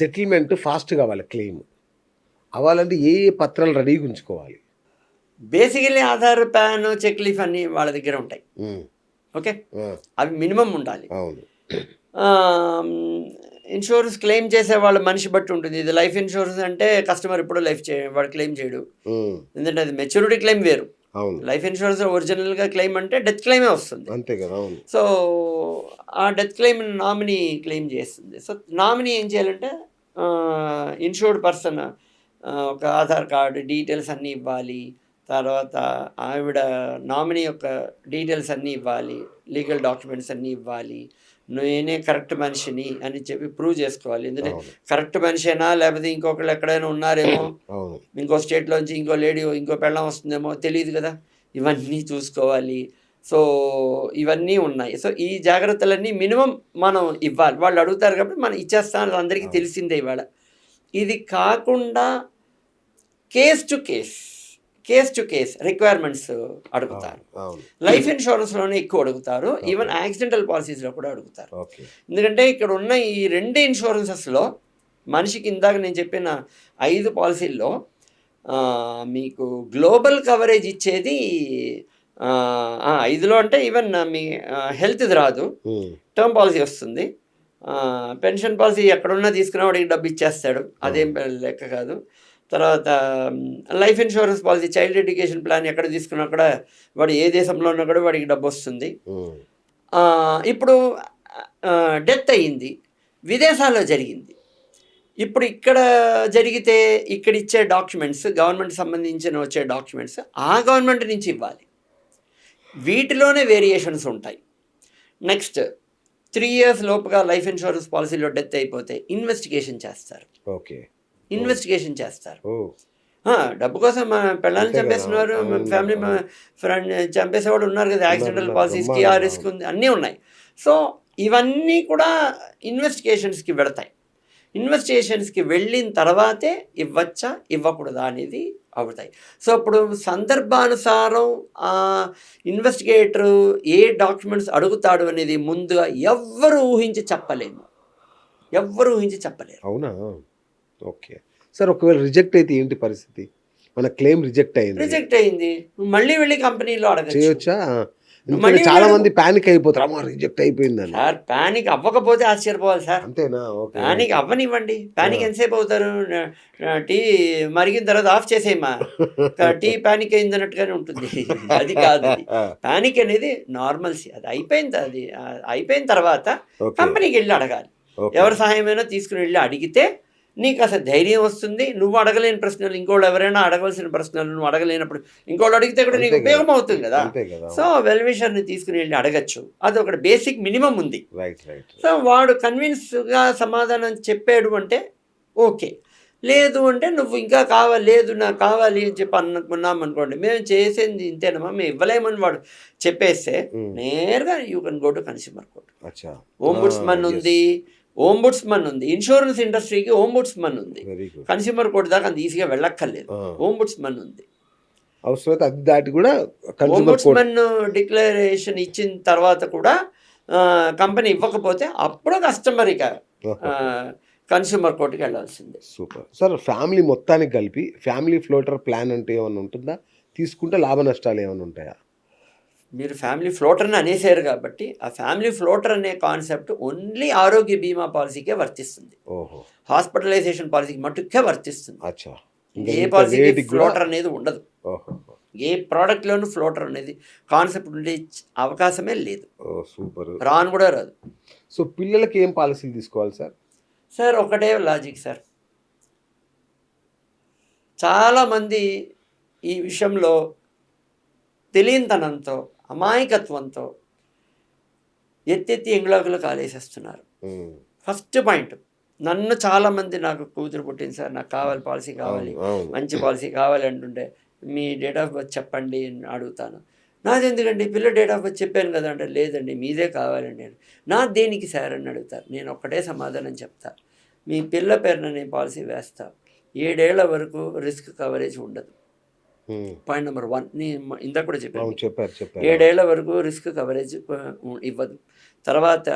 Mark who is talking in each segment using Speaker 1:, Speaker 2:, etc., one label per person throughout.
Speaker 1: Settlement fast కావాలి claim అవ్వాలంటే ఏ ఏ పత్రాలు రెడీగా ఉంచుకోవాలి?
Speaker 2: Basically Aadhaar PAN cheque leaf అన్నీ వాళ్ళ దగ్గర ఉంటాయి. ఓకే? అవి మినిమం ఉండాలి. ఇన్సూరెన్స్ క్లెయిమ్ చేసే వాళ్ళ మనిషి బట్టి ఉంటుంది. ఇది లైఫ్ ఇన్సూరెన్స్ అంటే కస్టమర్ ఎప్పుడూ లైఫ్ చే వాడు క్లెయిమ్ చేయడు. ఎందుకంటే అది మెచ్యూరిటీ క్లెయిమ్ వేరు. లైఫ్ ఇన్సూరెన్స్ ఒరిజినల్గా క్లెయిమ్ అంటే డెత్ క్లెయిమే వస్తుంది.
Speaker 1: అంతే కదా
Speaker 2: సో ఆ డెత్ క్లెయిమ్ నామినీ క్లెయిమ్ చేస్తుంది. సో నామినీ ఏం చేయాలంటే ఇన్షూర్డ్ పర్సన్ ఒక ఆధార్ కార్డు డీటెయిల్స్ అన్నీ ఇవ్వాలి. తర్వాత ఆవిడ నామినీ యొక్క డీటెయిల్స్ అన్నీ ఇవ్వాలి. లీగల్ డాక్యుమెంట్స్ అన్నీ ఇవ్వాలి. నేనే కరెక్ట్ మనిషిని అని చెప్పి ప్రూవ్ చేసుకోవాలి. ఎందుకంటే. కరెక్ట్ మనిషేనా? లేకపోతే ఇంకొకళ్ళు ఎక్కడైనా ఉన్నారేమో? ఇంకో స్టేట్లోంచి ఇంకో లేడీ ఇంకో పెళ్ళం వస్తుందేమో? తెలియదు కదా. ఇవన్నీ చూసుకోవాలి. సో ఇవన్నీ ఉన్నాయి. సో ఈ జాగ్రత్తలన్నీ మినిమం మనం ఇవ్వాలి. వాళ్ళు అడుగుతారు కాబట్టి మనం ఇచ్చేస్తాం అది అందరికీ తెలిసిందే ఇవాళ. ఇది కాకుండా case to case case to case requirements అడుగుతారు. లైఫ్ ఇన్సూరెన్స్లోనే ఎక్కువ అడుగుతారు. ఈవెన్ యాక్సిడెంటల్ పాలసీస్లో కూడా అడుగుతారు. ఎందుకంటే ఇక్కడ ఉన్న ఈ రెండు ఇన్సూరెన్సెస్లో మనిషికి ఇందాక నేను చెప్పిన ఐదు పాలసీల్లో మీకు గ్లోబల్ కవరేజ్ ఇచ్చేది ఐదులో అంటే ఈవెన్ మీ హెల్త్ ఇది రాదు. టర్మ్ పాలసీ వస్తుంది. పెన్షన్ పాలసీ ఎక్కడున్నా తీసుకున్నా వాడికి డబ్బు ఇచ్చేస్తాడు. అదేం లెక్క కాదు. తర్వాత life insurance policy child education plan ఎక్కడ తీసుకున్నా కూడా వాడు ఏ దేశంలో ఉన్నా కూడా వాడికి డబ్బు వస్తుంది. ఇప్పుడు డెత్ అయ్యింది. విదేశాల్లో జరిగింది. ఇప్పుడు ఇక్కడ జరిగితే ఇక్కడ ఇచ్చే డాక్యుమెంట్స్ గవర్నమెంట్ సంబంధించిన వచ్చే డాక్యుమెంట్స్ ఆ గవర్నమెంట్ నుంచి ఇవ్వాలి. వీటిలోనే వేరియేషన్స్ ఉంటాయి. నెక్స్ట్ త్రీ ఇయర్స్ లోపుగా లైఫ్ ఇన్సూరెన్స్ పాలసీలో డెత్ అయిపోతే ఇన్వెస్టిగేషన్ చేస్తారు.
Speaker 1: ఓకే.
Speaker 2: ఇన్వెస్టిగేషన్ చేస్తారు. డబ్బు కోసం మా పిల్లల్ని చంపేస్తున్నారు ఫ్యామిలీ. ఫ్రెండ్ చంపేసేవాడు ఉన్నారు కదా యాక్సిడెంటల్ పాలసీస్కి ఆ రిస్క్ ఉంది అన్నీ ఉన్నాయి. సో ఇవన్నీ కూడా ఇన్వెస్టిగేషన్స్కి వెళతాయి ఇన్వెస్టిగేషన్స్కి వెళ్ళిన తర్వాతే ఇవ్వచ్చా ఇవ్వకూడదా అనేది అవుతాయి. సో ఇప్పుడు సందర్భానుసారం ఇన్వెస్టిగేటర్ ఏ డాక్యుమెంట్స్ అడుగుతాడు అనేది ముందుగా ఎవ్వరు ఊహించి చెప్పలేము. ఎవ్వరు ఊహించి చెప్పలేరు.
Speaker 1: అవునా? ఓకే. సార్ ఒకవేళ రిజెక్ట్ అయితే ఏంటి పరిస్థితి? మన క్లెయిమ్ రిజెక్ట్ అయింది.
Speaker 2: రిజెక్ట్ అయింది. మళ్ళీ వెళ్ళి కంపెనీలో అడగచ్చు.
Speaker 1: చేయొచ్చా? ఎందుకంటే చాలా మంది ప్యానిక్ అయిపోతారు. అమ్మ రిజెక్ట్ అయిపోయిందని.
Speaker 2: సార్ ప్యానిక్ అవ్వకపోతే ఆశ్చర్యపోవాలి సార్.
Speaker 1: అంతేనా? ఓకే
Speaker 2: ప్యానిక్ అవ్వనివ్వండి. ప్యానిక్ ఎంతసేపు అవుతారు? టీ మరిగిన తర్వాత ఆఫ్ చేసేయమా క- టీ ప్యానిక్ అయింది అన్నట్టుగానే ఉంటుంది. అది కాదు ప్యానిక్ అనేది నార్మల్సీ అది అయిపోయింది అది అయిపోయిన తర్వాత కంపెనీకి వెళ్ళి అడగాలి. ఎవరి సహాయమైనా తీసుకుని వెళ్ళి అడిగితే నీకు అసలు ధైర్యం వస్తుంది? నువ్వు అడగలేని ప్రశ్నలు ఇంకోళ్ళు ఎవరైనా అడగవలసిన ప్రశ్నలు నువ్వు అడగలేనప్పుడు ఇంకోళ్ళు అడిగితే కూడా నీకు. ఉపయోగం అవుతుంది కదా? సో వెల్విషర్ని తీసుకుని వెళ్ళి అడగచ్చు. అది ఒక బేసిక్ మినిమం ఉంది. సో వాడు కన్విన్స్గా సమాధానం చెప్పాడు అంటే ఓకే. లేదు అంటే నువ్వు ఇంకా కావాలి లేదు నాకు కావాలి అని చెప్పి అనుకున్నాం అనుకోండి మేము చేసేది ఇంతేనమ్మా మేము ఇవ్వలేమని వాడు చెప్పేస్తే. నేరుగా you can go to consumer court. Ombudsman ఉంది. ఓంబుడ్స్మన్ ఉంది. ఇన్సూరెన్స్ ఇండస్ట్రీకి ఓంబుడ్స్మన్ ఉంది. కన్స్యూమర్ కోర్ట్ దాకా అంత ఈజీగా వెళ్ళక్కర్లేదు. ఓంబుడ్స్మన్ ఉంది.
Speaker 1: అవసరమైతే అది దాటి కూడా
Speaker 2: ఓంబుడ్స్మన్ డిక్లరేషన్ ఇచ్చిన తర్వాత కూడా కంపెనీ ఇవ్వకపోతే అప్పుడు కస్టమర్ ఇక కన్స్యూమర్ కోర్టుకి వెళ్ళాల్సిందే.
Speaker 1: సూపర్. సార్ ఫ్యామిలీ మొత్తానికి కలిపి ఫ్యామిలీ ఫ్లోటర్ ప్లాన్ అంటే ఏమైనా ఉంటుందా? తీసుకుంటే లాభ నష్టాలు ఏమైనా ఉంటాయా?
Speaker 2: మీరు ఫ్యామిలీ ఫ్లోటర్ని అనేసారు కాబట్టి ఆ ఫ్యామిలీ ఫ్లోటర్ అనే కాన్సెప్ట్ ఓన్లీ ఆరోగ్య బీమా పాలసీకే వర్తిస్తుంది.
Speaker 1: ఓహో.
Speaker 2: హాస్పిటలైజేషన్ పాలసీకి మట్టుకే వర్తిస్తుంది. ఏ పాలసీకి ఫ్లోటర్ అనేది ఉండదు.
Speaker 1: ఓహో.
Speaker 2: ఏ ప్రోడక్ట్లోనూ ఫ్లోటర్ అనేది కాన్సెప్ట్ ఉండే అవకాశమే లేదు.
Speaker 1: సూపర్.
Speaker 2: రాను కూడా రాదు.
Speaker 1: సో పిల్లలకి ఏం పాలసీలు తీసుకోవాలి సార్?
Speaker 2: సార్ ఒకటే లాజిక్ సార్. చాలామంది ఈ విషయంలో తెలియనితనంతో అమాయకత్వంతో ఎత్తెత్తి ఎంగులాకులు కాలేసేస్తున్నారు ఫస్ట్ పాయింట్ నన్ను చాలామంది నాకు కూతురు పుట్టింది సార్ నాకు కావాలి పాలసీ కావాలి. మంచి పాలసీ కావాలి అంటుంటే మీ డేట్ ఆఫ్ బర్త్ చెప్పండి అని అడుగుతాను. నాది ఎందుకండి? పిల్ల డేట్ ఆఫ్ బర్త్ చెప్పాను కదా అంటే లేదండి మీదే కావాలండి అని నా దేనికి సార్ అని అడుగుతారు. నేను ఒక్కటే సమాధానం చెప్తా. మీ పిల్ల పేరున నేను పాలసీ వేస్తా. ఏడేళ్ళ వరకు రిస్క్ కవరేజ్ ఉండదు. పాయింట్ నెంబర్ వన్ నేను ఇందాక కూడా చెప్పాను.
Speaker 1: చెప్పారు చెప్పారు.
Speaker 2: ఏడేళ్ళ వరకు రిస్క్ కవరేజ్ ఇవ్వదు. తర్వాత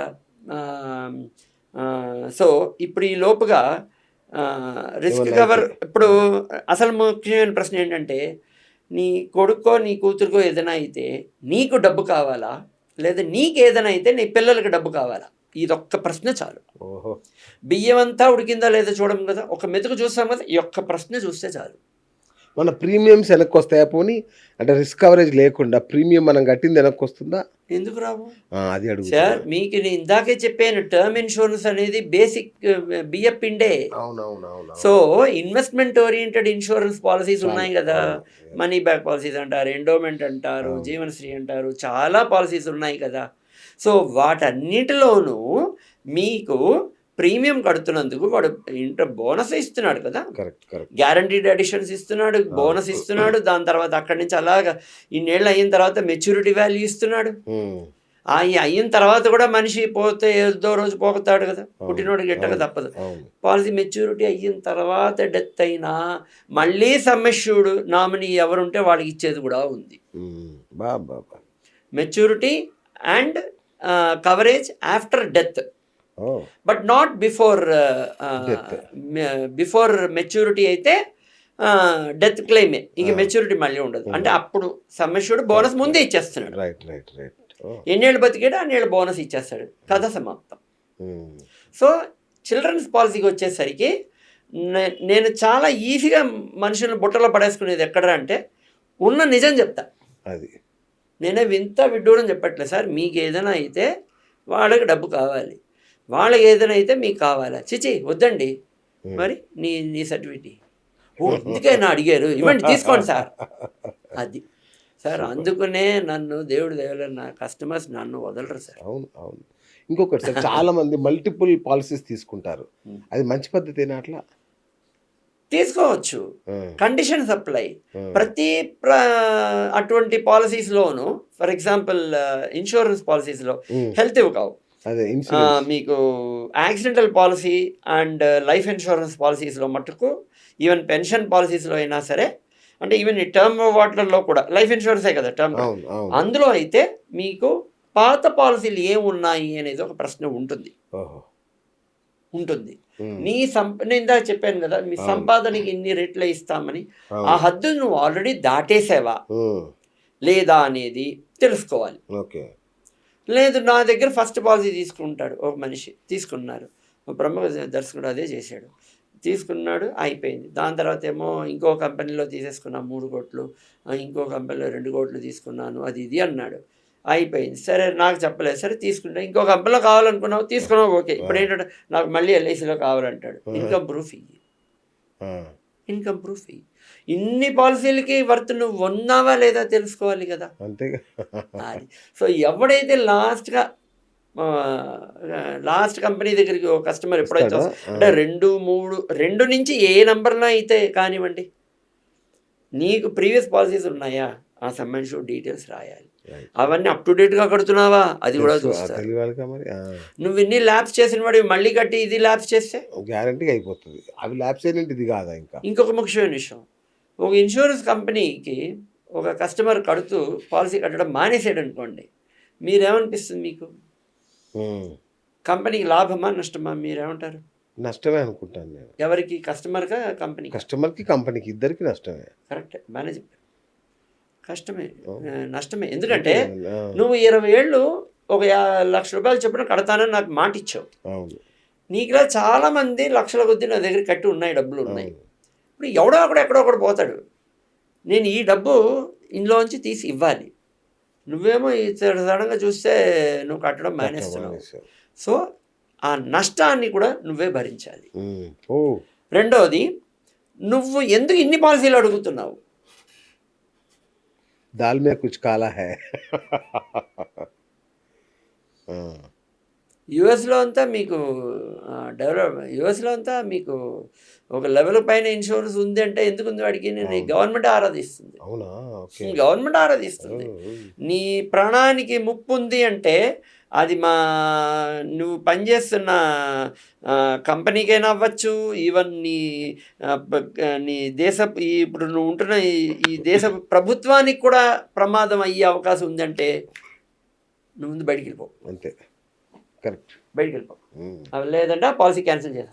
Speaker 2: సో ఇప్పుడు ఈ లోపుగా రిస్క్ కవర్. ఇప్పుడు అసలు ముఖ్యమైన ప్రశ్న ఏంటంటే నీ కొడుకో నీ కూతురుకో ఏదైనా అయితే నీకు డబ్బు కావాలా? లేదా నీకు ఏదైనా అయితే నీ పిల్లలకి డబ్బు కావాలా? ఇది ఒక్క ప్రశ్న చాలు. బియ్యం అంతా ఉడికిందా లేదా చూడం కదా? ఒక మెతుకు చూస్తాం కదా? ఈ ఒక్క ప్రశ్న చూస్తే చాలు.
Speaker 1: మన ప్రీమియమ్స్ వెనక్కి వస్తాయా పోనీ? అంటే రిస్క్ కవరేజ్ లేకుండా ప్రీమియం మనం కట్టింది వెనక్కి వస్తుందా
Speaker 2: ఎందుకు రావు
Speaker 1: అది అడుగు
Speaker 2: సార్ మీకు నేను ఇందాకే చెప్పాను టర్మ్ ఇన్సూరెన్స్ అనేది బేసిక్ బియ్య పిండే.
Speaker 1: అవునవునవును
Speaker 2: so investment oriented insurance policies ఉన్నాయి కదా. మనీ బ్యాక్ పాలసీస్ అంటారు ఎండోమెంట్ అంటారు. జీవనశ్రీ అంటారు చాలా పాలసీస్ ఉన్నాయి కదా. సో వాటన్నిటిలోనూ మీకు ప్రీమియం కడుతున్నందుకు వాడు ఇంటర్ బోనస్ ఇస్తున్నాడు కదా. గ్యారంటీడ్ అడిషన్స్ ఇస్తున్నాడు బోనస్ ఇస్తున్నాడు దాని తర్వాత అక్కడి నుంచి అలాగా ఇన్నేళ్ళు అయిన తర్వాత మెచ్యూరిటీ వాల్యూ ఇస్తున్నాడు. అయిన తర్వాత కూడా మనిషి పోతే ఏదో రోజు పోతాడు కదా. పుట్టినోడికి గెట్టక తప్పదు. పాలసీ మెచ్యూరిటీ అయిన తర్వాత డెత్ అయినా మళ్ళీ సమ్మెష్యూడు నామినీ ఎవరుంటే వాళ్ళకి ఇచ్చేది కూడా ఉంది. Maturity and coverage after death but not before. Before maturity అయితే డెత్ క్లెయిమే ఇంక. మెచ్యూరిటీ మళ్ళీ ఉండదు. అంటే అప్పుడు సమ్మెష్యూడు బోనస్ ముందే ఇచ్చేస్తున్నాడు. ఎన్నేళ్ళు బతికాడో అన్నేళ్ళు బోనస్ ఇచ్చేస్తాడు. కథ సమాప్తం.
Speaker 1: ఉమ్,
Speaker 2: సో చిల్డ్రన్స్ పాలసీకి వచ్చేసరికి నేను చాలా ఈజీగా మనుషులను బుట్టలో పడేసుకునేది ఎక్కడ అంటే ఉన్న నిజం చెప్తా.
Speaker 1: అది.
Speaker 2: నేనే వింత విడ్డూరం చెప్పట్లేదు సార్. మీకు ఏదైనా అయితే వాళ్ళకి డబ్బు కావాలి. వాళ్ళకి ఏదైనా అయితే మీకు కావాలా? చిచి వద్దండి. మరి నీ నీ సర్టిఫికేట్ ఓ ఇందుకైనా అడిగారు. ఇవ్వండి తీసుకోండి సార్. అది. సార్ అందుకునే నన్ను దేవుడు దేవుడు నా కస్టమర్స్ నన్ను వదలరు సార్.
Speaker 1: అవును అవును. ఇంకొకటి సార్ చాలా మంది మల్టిపుల్ పాలసీస్ తీసుకుంటారు. అది మంచి పద్ధతేనా అట్లా?
Speaker 2: తీసుకోవచ్చు. Condition supply. ప్రతి ప్ర అటువంటి పాలసీస్లోను ఫర్ ఎగ్జాంపుల్ ఇన్సూరెన్స్ పాలసీస్లో హెల్త్ కావు మీకు accidental policy and life insurance పాలసీస్లో మట్టుకు ఈవెన్ పెన్షన్ పాలసీస్లో అయినా సరే అంటే ఈవెన్ ఈ టర్మ్ వాటిలలో కూడా లైఫ్ ఇన్సూరెన్సే కదా టర్మ్. అందులో అయితే మీకు పాత పాలసీలు ఏమున్నాయి అనేది ఒక ప్రశ్న ఉంటుంది. ఉంటుంది. నీ సంప నేను ఇందాక చెప్పాను కదా మీ. సంపాదనకి ఇన్ని రేట్లే ఇస్తామని ఆ హద్దు నువ్వు ఆల్రెడీ దాటేసావా? లేదా అనేది తెలుసుకోవాలి.
Speaker 1: ఓకే.
Speaker 2: లేదు నా దగ్గర ఫస్ట్ పాలసీ తీసుకుంటాడు. ఒక మనిషి తీసుకున్నారు ప్రముఖ దర్శకుడు అదే చేశాడు. తీసుకున్నాడు అయిపోయింది. దాని తర్వాత ఏమో ఇంకో కంపెనీలో తీసేసుకున్నాను మూడు కోట్లు ఇంకో కంపెనీలో రెండు కోట్లు తీసుకున్నాను అది ఇది అన్నాడు. అయిపోయింది. సరే నాకు చెప్పలేదు. సరే తీసుకుంటా. ఇంకో కంపెనీలో కావాలనుకున్నావు తీసుకున్నావు ఓకే. ఇప్పుడు ఏంటంటే నాకు మళ్ళీ ఎల్ఐసిలో కావాలంటాడు. ఇన్కమ్ ప్రూఫ్ ఇయ్యి. ఇన్కమ్ ప్రూఫ్ ఇయ్యి. ఇన్ని పాలసీలకి వర్త్ నువ్వు ఉన్నావా లేదా తెలుసుకోవాలి కదా.
Speaker 1: అంతేగా
Speaker 2: సో ఎవడైతే లాస్ట్గా లాస్ట్ కంపెనీ దగ్గరికి ఒక కస్టమర్ ఎప్పుడైతే అంటే రెండు మూడు రెండు నుంచి ఏ నంబర్లో అయితే కానివ్వండి నీకు ప్రీవియస్ పాలసీస్ ఉన్నాయా? ఆ సంబంధించిన డీటెయిల్స్ రాయాలి. అవన్నీ అప్ టు డేట్గా కడుతున్నావా? అది కూడా చూస్తారు
Speaker 1: మరి
Speaker 2: నువ్వు ఇన్ని ల్యాబ్స్ చేసిన వాడు మళ్ళీ కట్టి ఇది ల్యాబ్స్ చేస్తే?
Speaker 1: గ్యారంటీగా అయిపోతుంది. అవి ల్యాబ్స్ ఇది కాదా ఇంకా?
Speaker 2: ఇంకొక ముఖ్యమైన విషయం. ఒక ఇన్సూరెన్స్ కంపెనీకి ఒక కస్టమర్ కడుతూ పాలసీ కట్టడం మానేసాడు అనుకోండి మీరేమనిపిస్తుంది మీకు? కంపెనీకి లాభమా నష్టమా మీరేమంటారు?
Speaker 1: నష్టమే అనుకుంటాను నేను.
Speaker 2: ఎవరికి? కస్టమర్గా కంపెనీ
Speaker 1: కస్టమర్కి కంపెనీకి ఇద్దరికి నష్టమే.
Speaker 2: కరెక్ట్ చెప్పారు కష్టమే నష్టమే. ఎందుకంటే నువ్వు ఇరవై ఏళ్ళు ఒక లక్ష రూపాయలు చొప్పున కడతానని నాకు మాట ఇచ్చావు. నీకులా చాలా మంది లక్షల కొద్దీ నా దగ్గర కట్టి ఉన్నాయి డబ్బులు ఉన్నాయి. ఇప్పుడు ఎవడో ఒకడు ఎక్కడో ఒకడు పోతాడు. నేను ఈ డబ్బు ఇందులోంచి తీసి ఇవ్వాలి. నువ్వేమో ఈ సడన్గా చూస్తే నువ్వు కట్టడం మానేస్తున్నావు. సో ఆ నష్టాన్ని కూడా నువ్వే భరించాలి. రెండవది నువ్వు ఎందుకు ఇన్ని పాలసీలు అడుగుతున్నావు?
Speaker 1: दाल में कुछ काला है। हाँ।
Speaker 2: యుఎస్లో అంతా మీకు డెవలప్ యుఎస్లో అంతా మీకు ఒక లెవెల్ పైన ఇన్సూరెన్స్ ఉంది అంటే ఎందుకు ఉంది వాడికి నేను గవర్నమెంట్ ఆరాధిస్తుంది. గవర్నమెంట్ ఆరాధిస్తుంది. నీ ప్రాణానికి ముప్పు ఉంది అంటే అది మా నువ్వు పనిచేస్తున్న కంపెనీకైనా అవ్వచ్చు ఈవెన్ నీ నీ దేశ ఇప్పుడు నువ్వు ఉంటున్న ఈ ఈ దేశ ప్రభుత్వానికి కూడా ప్రమాదం అయ్యే అవకాశం ఉందంటే నువ్వు ముందు బయటికి వెళ్ళిపో.
Speaker 1: అంతే. కరెక్ట్.
Speaker 2: బయటికి వెళ్ళిపో అవి లేదంటే ఆ పాలసీ క్యాన్సిల్ చేస్తా